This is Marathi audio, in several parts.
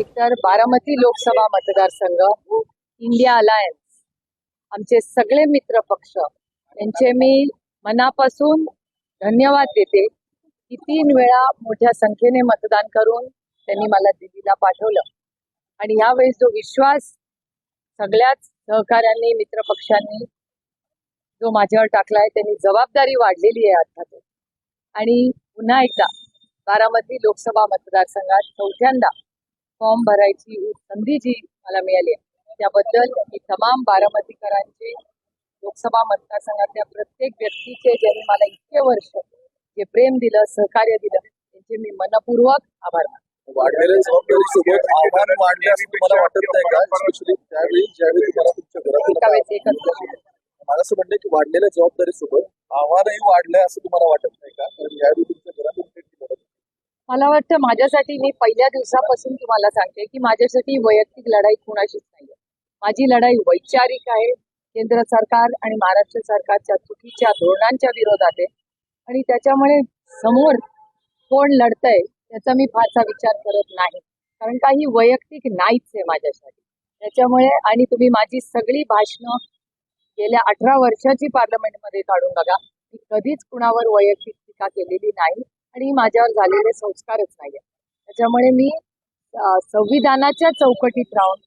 एकतर बारामती लोकसभा मतदारसंघ इंडिया अलायन्स आमचे सगळे मित्र पक्ष यांचे मी मनापासून धन्यवाद देते. की तीन वेळा मोठ्या संख्येने मतदान करून त्यांनी मला दिल्लीला पाठवलं. आणि यावेळेस जो विश्वास सगळ्याच सहकाऱ्यांनी मित्रपक्षांनी जो माझ्यावर टाकलाय त्यांनी जबाबदारी वाढलेली आहे अर्थातच आणि पुन्हा एकदा बारामती लोकसभा मतदारसंघात चौथ्यांदा फॉर्म भरायची ही संधी जी मला मिळाली आहे त्याबद्दल मी तमाम बारामतीकरांचे लोकसभा मतदारसंघातल्या प्रत्येक व्यक्तीचे ज्यांनी मला इतके वर्ष जे प्रेम दिलं सहकार्य दिलं त्यांचे मी मनपूर्वक आभार मानते. वाढलेल्या जबाबदारी सोबत आव्हान वाढले असं तुम्हाला वाटत नाही का? त्यावेळी ज्यावेळी तुम्हाला तुमच्या घरात. मला असं म्हणणं की वाढलेल्या जबाबदारीसोबत आव्हानही वाढलंय असं तुम्हाला वाटत नाही का? कारण यावेळी तुमच्या घरातून मला वाटतं माझ्यासाठी मी पहिल्या दिवसापासून तुम्हाला सांगते की माझ्यासाठी वैयक्तिक लढाई कुणाशीच नाहीये. माझी लढाई वैचारिक आहे. केंद्र सरकार आणि महाराष्ट्र सरकारच्या चुकीच्या धोरणांच्या विरोधात आहे. आणि त्याच्यामुळे समोर कोण लढतंय त्याचा मी फारसा विचार करत नाही. कारण काही वैयक्तिक नाहीच आहे माझ्यासाठी. त्याच्यामुळे आणि तुम्ही माझी सगळी भाषणं गेल्या अठरा वर्षाची पार्लमेंटमध्ये काढून बघा मी कधीच कुणावर वैयक्तिक टीका केलेली नाही आणि माझ्यावर झालेले संस्कारच नाही त्याच्यामुळे मी संविधानाच्या चौकटीत राहून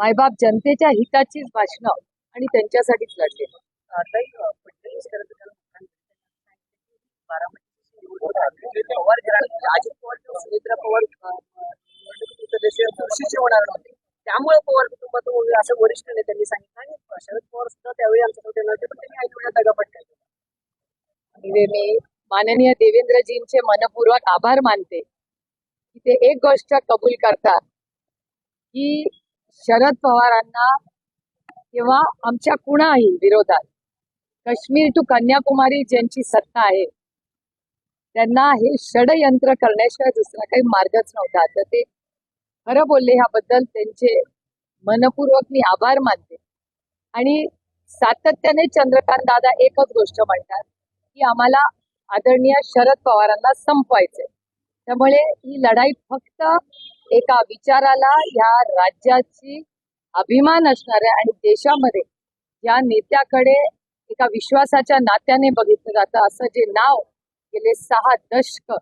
मायबाप जनतेच्या हिताचीच भाषणं आणि त्यांच्यासाठीच लढले. पवार अजित पवार सदस्य होणार नव्हते त्यामुळे पवार कुटुंबातून असं वरिष्ठ नेत्यांनी सांगितलं. आणि शरद पवार सुद्धा त्यावेळी आमच्याकडे नव्हते पण त्यांनी ऐन दगापट केला मी माननीय देवेंद्रजींचे मनपूर्वक आभार मानते की ते एक गोष्ट कबूल करतात की शरद पवारांना किंवा आमच्या कुणाही विरोधात काश्मीर टू कन्याकुमारी ज्यांची सत्ता आहे त्यांना हे षडयंत्र करण्याशिवाय दुसरा काही मार्गच नव्हता. तर ते खरं बोलले ह्याबद्दल त्यांचे मनपूर्वक मी आभार मानते. आणि सातत्याने चंद्रकांत दादा एकच गोष्ट म्हणतात की आम्हाला आदरणीय शरद पवारांना संपवायचंय. त्यामुळे ही लढाई फक्त एका विचाराला या राज्याची अभिमान असणाऱ्या आणि देशामध्ये या नेत्याकडे एका विश्वासाच्या नात्याने बघितलं जातं. असं जे नाव गेले सहा दशक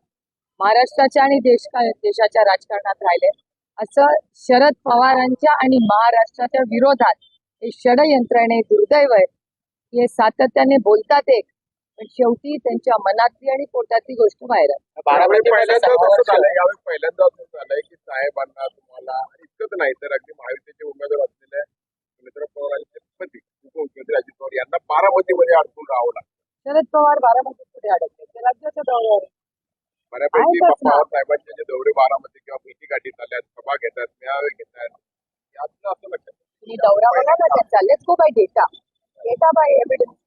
महाराष्ट्राच्या आणि देश देशाच्या राजकारणात राहिले असं शरद पवारांच्या आणि महाराष्ट्राच्या विरोधात हे षडयंत्रणे दुर्दैव आहे हे सातत्याने बोलतात एक पण शेवटी त्यांच्या मनातली आणि पोटातली गोष्ट बाहेर पहिल्यांदा असं. झालंय. यावेळी पहिल्यांदा असं झालंय की साहेबांना तुम्हाला इतकंच नाही तर अगदी महायुतीचे उमेदवार असलेले सुमित्रा पवारांचे पती उपमुख्यमंत्री अजित पवार यांना बारामतीमध्ये अडकून राहावं लागतं. शरद पवार बारामतीत कुठे अडकले. ते राज्याच्या दौऱ्यावर. बऱ्यापैकी ना. पवार साहेबांचे जे दौरे बारामती किंवा भेटी गाठीत आल्यात सभा घेतात मेळावे घेतात यातलं असं लक्षात दौरा बघा ना go by data. Data by evidence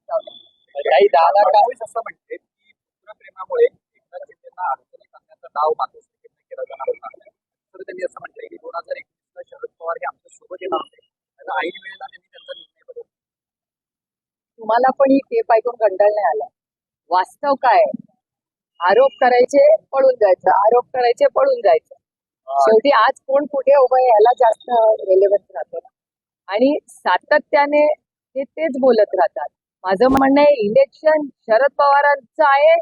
काही दहा फडणवीस असं म्हणते की पुत्रप्रेमामुळे एकनाथ शिंदेना अडचणीत आणण्याचं डाव मातोश्रीकडनं केला जाणार नाही तर त्यांनी असं म्हटलंय की दोन हजार एकवीसला शरद पवार हे आमच्यासोबत येणार होते. त्याचा ऐन वेळेला त्यांनी त्यांचा निर्णय बदलला. तुम्हाला पण ही टेप ऐकून कंटाळ नाही आला. वास्तव काय आहे? आरोप करायचे पळून जायचं. आरोप करायचे पळून जायचं. शेवटी आज कोण कुठे उभं आहे याला जास्त रेलेव्हन्स राहतो ना. आणि सातत्याने ते तेच बोलत राहतात. माझं म्हणणं आहे इलेक्शन शरद पवारांचं आहे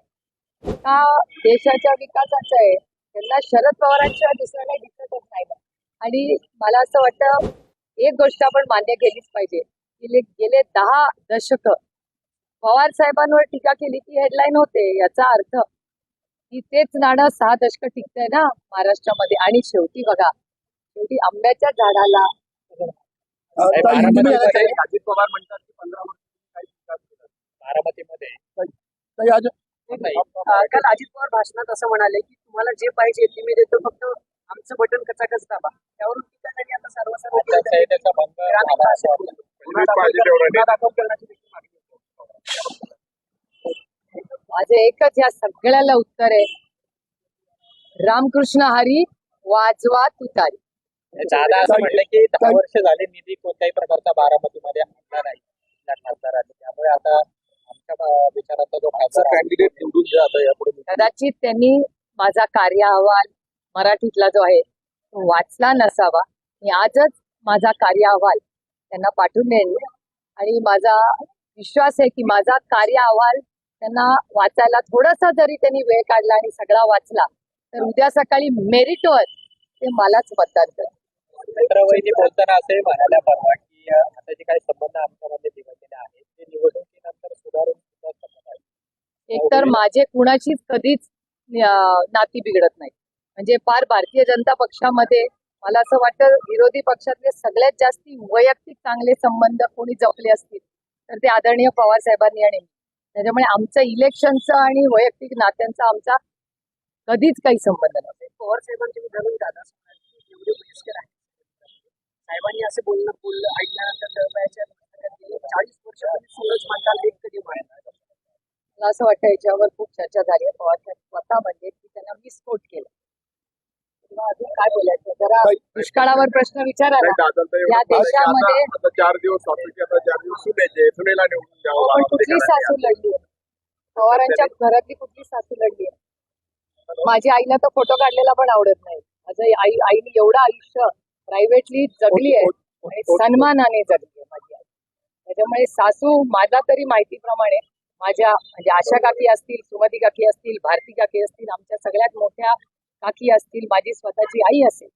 का देशाच्या विकासाचं आहे? त्यांना शरद पवारांशिवाय दुसरं काही दिसतच नाही. आणि मला असं वाटतं एक गोष्ट आपण मान्य केलीच पाहिजे. गेले गेले दहा दशक पवार साहेबांवर टीका केली की हेडलाईन होते याचा अर्थ की तेच नाणं सहा दशक टिकतंय ना महाराष्ट्रामध्ये. आणि शेवटी बघा शेवटी आंब्याच्या झाडाला बारामतीमध्ये अजित पवार म्हणतात की पंधरा वर्ष काही विकास केला. बारामतीमध्ये. अजित पवार भाषणात असं म्हणाले की तुम्हाला जे पाहिजे ते मी देतो फक्त आमचं बटन कचाकच दाबा. त्यावरून टीका झाली आता सर्व आचारसंहितेचा भंग ग्रामीण झाला. भाषेत असं बोलतो. पंचवीस पाहिजे तेवढा गुन्हा दाखल करण्याची देखील मागणी होती. माझं एकच या सगळ्याला उत्तर आहे. रामकृष्ण हरी वाजवा तुतारी दादा असं म्हटलं की दहा वर्ष झाले निधी कोणत्याही प्रकारचा बारामतीमध्ये आणला नाही त्यामुळे आता आमच्या विचाराचा जो खासदार कॅन्डिडेट निवडून द्या आता यापुढे. कदाचित त्यांनी माझा कार्य अहवाल मराठीतला जो आहे तो वाचला नसावा. मी आजच माझा कार्य अहवाल त्यांना पाठवून देईन. आणि माझा विश्वास आहे की माझा कार्य अहवाल त्यांना वाचायला थोडासा जरी त्यांनी वेळ काढला आणि सगळा वाचला तर उद्या सकाळी मेरिटवर ते मलाच मतदान मित्रवहिनी बोलताना असंही म्हणाल्या परवा की आता जे काही संबंध आमच्यामध्ये बिघडलेले आहेत ते निवडणुकीनंतर सुधारून एकतर माझे कुणाशीच कधीच नाती बिघडत नाही. म्हणजे फार भारतीय जनता पक्षामध्ये मला असं वाटतं विरोधी पक्षातले सगळ्यात जास्ती वैयक्तिक चांगले संबंध कोणी जपले असतील तर ते आदरणीय पवार साहेबांनी आणि. त्याच्यामुळे आमचं इलेक्शनचं आणि वैयक्तिक नात्यांचा आमचा कधीच काही संबंध नव्हता. पवार साहेबांचे उदाहरण दादा जेवढे वयस्कर आहेत. साहेबांनी असं बोलणं बोललं ऐकल्यानंतर चाळीस वर्ष सूरज मंडाला एक कधी मला असं वाटतं याच्यावर खूप चर्चा झाली आहे. पवार साहेब स्वतः म्हणजे की त्यांना मिसकोट केलं किंवा अजून काय बोलायचं? जरा दुष्काळावर प्रश्न विचारा या देशामध्ये आता चार दिवस आता चार सुनेला निवडून कुठली. सासू लढली? पवारांच्या घरातली कुठली सासू लढली? माझ्या आईला तर फोटो काढलेला पण आवडत नाही. माझं आई आईने एवढं आयुष्य प्रायव्हेटली जगली आहे सन्मानाने जगली आहे माझी आई. त्याच्यामुळे सासू माझा तरी माहितीप्रमाणे माझ्या म्हणजे आशा काकी असतील सुमती काकी असतील भारती काकी असतील आमच्या सगळ्यात मोठ्या काकी असतील माझी स्वतःची आई असेल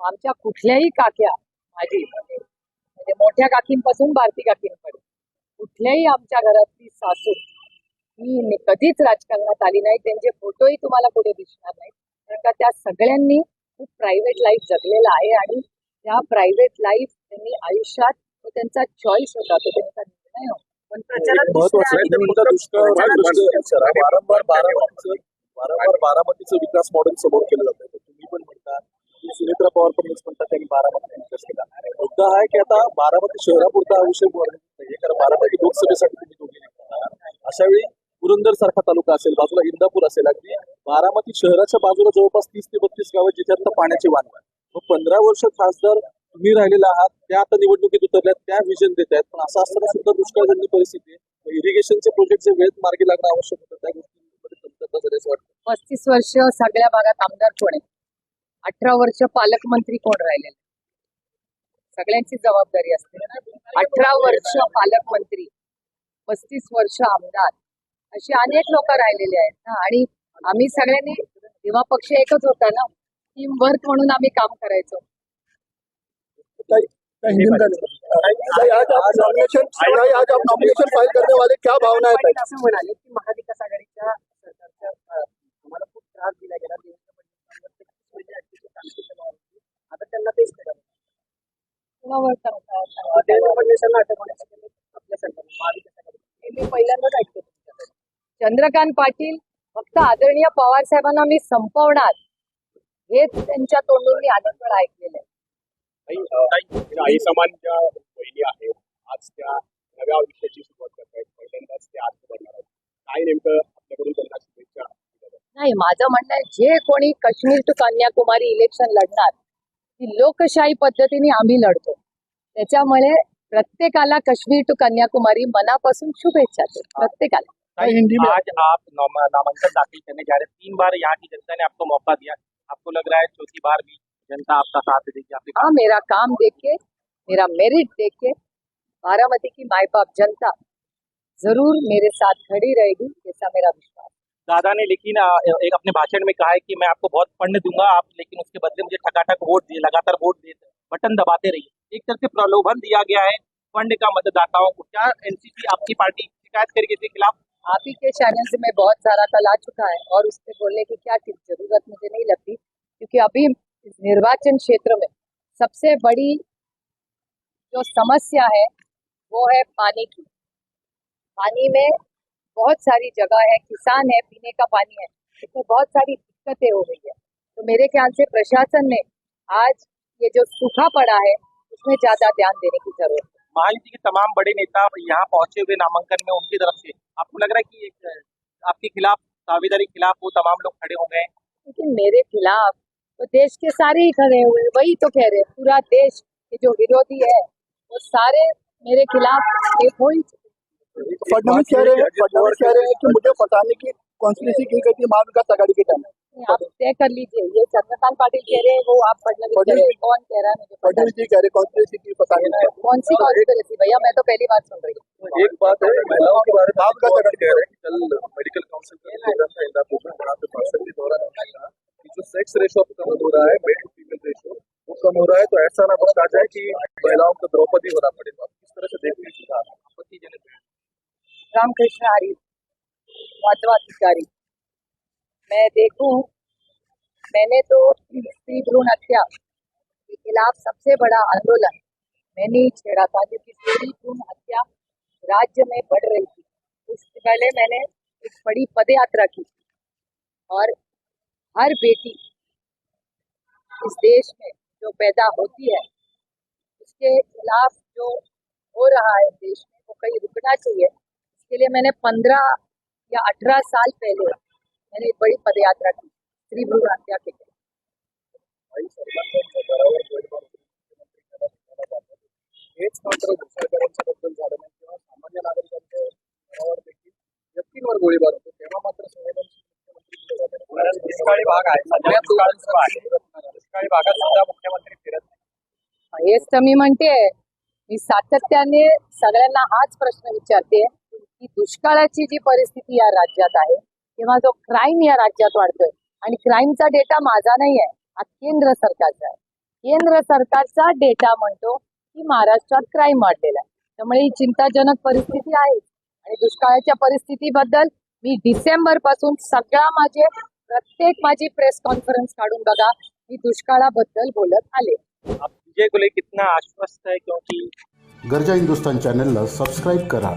आमच्या कुठल्याही काक्या माझी म्हणजे म्हणजे मोठ्या काकींपासून भारती काकींपर्यंत कुठल्याही आमच्या घरातली सासू ही कधीच राजकारणात आली नाही त्यांचे फोटोही तुम्हाला कुठे दिसणार नाही कारण का त्या सगळ्यांनी खूप प्रायव्हेट लाईफ जगलेला आहे आणि त्या प्रायव्हेट लाईफ त्यांनी आयुष्यात तो त्यांचा चॉईस होता तो त्यांचा निर्णय होता. पण प्रचारात दुष्काळ प्रचारात वारंवार वारंवार बारामतीचं विकास मॉडेल समोर केलं जातं तुम्ही पण म्हणता सुमित्रा सुनेत्रा पवार पण म्हणतात त्यांनी बारामती विकास केला. मुद्दा हा आहे की आता बारामती शहरापुरता हा विषय कारण बारामती लोकसभेसाठी तुम्ही दोघे अशा वेळी पुरंदर सारखा तालुका असेल बाजूला इंदापूर असेल अगदी बारामती शहराच्या बाजूला जवळपास तीस ते बत्तीस गावं जिथे आता पाण्याची वाण आहे. मग पंधरा वर्ष खासदार तुम्ही राहिलेला आहात त्या आता निवडणुकीत उतरल्यात त्या विजन देत आहेत. पण असं असताना सुद्धा दुष्काळजन्य परिस्थिती आहे. इरिगेशनचे प्रोजेक्टचे वेळेत मार्गी लागणं आवश्यक होतं त्या गोष्टी असं वाटतं? पस्तीस वर्ष सगळ्या भागात आमदार कोण आहे अठरा वर्ष पालकमंत्री कोण राहिलेले? सगळ्यांची जबाबदारी असते. अठरा वर्ष पालकमंत्री पस्तीस वर्ष आमदार अशी अनेक लोक राहिलेले आहेत ना. आणि आम्ही सगळ्यांनी तेव्हा पक्ष एकच होता ना. टीम वर्क म्हणून आम्ही काम करायचो. आज करने वाले क्या भावना असं म्हणाले की महाविकास आघाडीच्या सरकारच्या त्रास दिला गेला. देवेंद्र. आता त्यांना तेच देवेंद्र फडणवीसांना आपल्या सरकारने महाविकास हे पहिल्यांदाच ऐकते. चंद्रकांत पाटील फक्त आदरणीय पवार साहेबांना मी संपवणार. हेच त्यांच्या तोंडून मी अनेक वेळा ऐकलेलं आहे. काही समान ज्या पहिली आहेत आज त्या नव्या आयुष्याची सुरुवात करत आहेत पहिल्यांदाच ते आज करणार आहेत. काय नेमकं आपल्याकडून त्यांना नाही माझं म्हणणं आहे जे कोणी काश्मीर टू कन्याकुमारी इलेक्शन लढणार ती लोकशाही पद्धतीने आम्ही लढतो. त्याच्यामुळे प्रत्येकाला काश्मीर टू कन्याकुमारी मनापासून शुभेच्छा देतो. प्रत्येकाला. आज आप नाम- नामांकन दाखिल करने जा रहे तीन बार यहाँ की जनता ने आपको मौका दिया। आपको लग रहा है चौथी बार भी जनता आपका साथ देगी आपके हाँ मेरा काम देख के मेरा मेरिट देख के बारामती की माई बाप जनता जरूर मेरे साथ खड़ी रहेगी ऐसा मेरा विश्वास है। दादा ने लेकिन एक अपने भाषण में कहा है कि मैं आपको बहुत फंड दूँगा, आप लेकिन उसके बदले मुझे ठकाठक वोट दिए, लगातार वोट दिए, बटन दबाते रहिए। एक तरह से प्रलोभन दिया गया है फंड का मतदाताओं को। क्या एनसीपी आपकी पार्टी शिकायत करेगी इसके खिलाफ? आप ही के चैनल से मैं बहुत सारा कल आ चुका है और उससे बोलने की क्या ज़रूरत मुझे नहीं लगती, क्योंकि अभी निर्वाचन क्षेत्र में सबसे बड़ी जो समस्या है, वो है पानी की। पानी में बहुत सारी जगह है किसान है पीने का पानी है इसमें बहुत सारी दिक्कतें हो गई है। तो मेरे ख्याल से प्रशासन ने आज ये जो सूखा पड़ा है उसमें ज़्यादा ध्यान देने की ज़रूरत है। महायुति के तमाम बड़े नेता यहाँ पहुँचे हुए नामांकन में उनकी तरफ़ से। आपको लग रहा है कि एक, आपके खिलाफ दावेदारी खिलाफ वो तमाम लोग खड़े हो गए लेकिन मेरे खिलाफ तो देश के सारे ही खड़े हुए वही तो कह रहे हैं पूरा देश के जो विरोधी है वो सारे मेरे खिलाफ एक हो ही। फडणवीस कह रहे हैं फडणवीस कह रहे हैं कि मुझे फंसाने की कॉन्स्पिरेसी की गई थी महाविकास आघाड़ी के टाइम आप तय कर लीजिए ये चंद्रकांत पाटिल कह रहे हैं वो आप फडणवीस कह रहे हैं। कौन कह रहा है मुझे फडणवीस जी कह रहे कॉन्स्पिरेसी की की नहीं। कौन सी कॉन्स्पिरेसी भैया मैं तो पहली बार सुन रही हूँ। एक बात है महिलाओं के बारे में आघाड़ी कह रहे हैं। कल मेडिकल काउंसिल का प्रोग्राम था इंदापुर में वहाँ पे भाषण के दौरान उन्होंने कहा कि जो सेक्स रेशो कम हो रहा है मेल टू फीमेल रेशो वो कम हो रहा है तो ऐसा ना बस आ जाए कि महिलाओं को द्रौपदी होना पड़े आप किस तरह से हैं आपत्तिजनक रामकृष्ण हरी महत्वाधिकारी मैं देखूँ, मैंने तो स्त्री भ्रूण हत्या के खिलाफ सबसे बड़ा आंदोलन, मैंने ही छेड़ा था क्योंकि स्त्री भ्रूण हत्या राज्य में बढ़ रही थी। उससे पहले मैंने एक बड़ी पद यात्रा की और हर बेटी इस देश में जो पैदा होती है, उसके खिलाफ जो हो रहा है देश में, वो कहीं रुकना चाहिए। इसके लिए मैंने पंद्रह या अठारह साल पहले मैंने एक बड़ी पदयात्रा की स्त्री भ्रूण हत्या के. हेच मात्र दुसऱ्या बद्दल झालं नाही किंवा सामान्य नागरिकांच्या घरावर देखील व्यक्तींवर गोळीबार होतो तेव्हा मात्र संवेदनशील मुख्यमंत्री केले जातात. कारण दुष्काळी भाग आहे सध्या दुष्काळ आहे दुष्काळी भागात सुद्धा मुख्यमंत्री फिरत नाही हेच तर मी म्हणते मी सातत्याने सगळ्यांना हाच प्रश्न विचारते की दुष्काळाची जी परिस्थिती या राज्यात आहे किंवा जो क्राईम या राज्यात वाढतोय आणि क्राईमचा डेटा माझा नाही आहे हा केंद्र सरकारचा आहे. केंद्र सरकारचा डेटा म्हणतो की महाराष्ट्रात क्राईम वाढलेला आहे. त्यामुळे ही चिंताजनक परिस्थिती आहे. आणि दुष्काळाच्या परिस्थितीबद्दल मी डिसेंबरपासून सगळा माझे प्रत्येक माझी प्रेस कॉन्फरन्स काढून बघा मी दुष्काळाबद्दल बोलत आले. विजय लेकर कितना आश्वस्त है क्योंकि गरजा हिंदुस्तान चॅनलला सबस्क्राईब करा.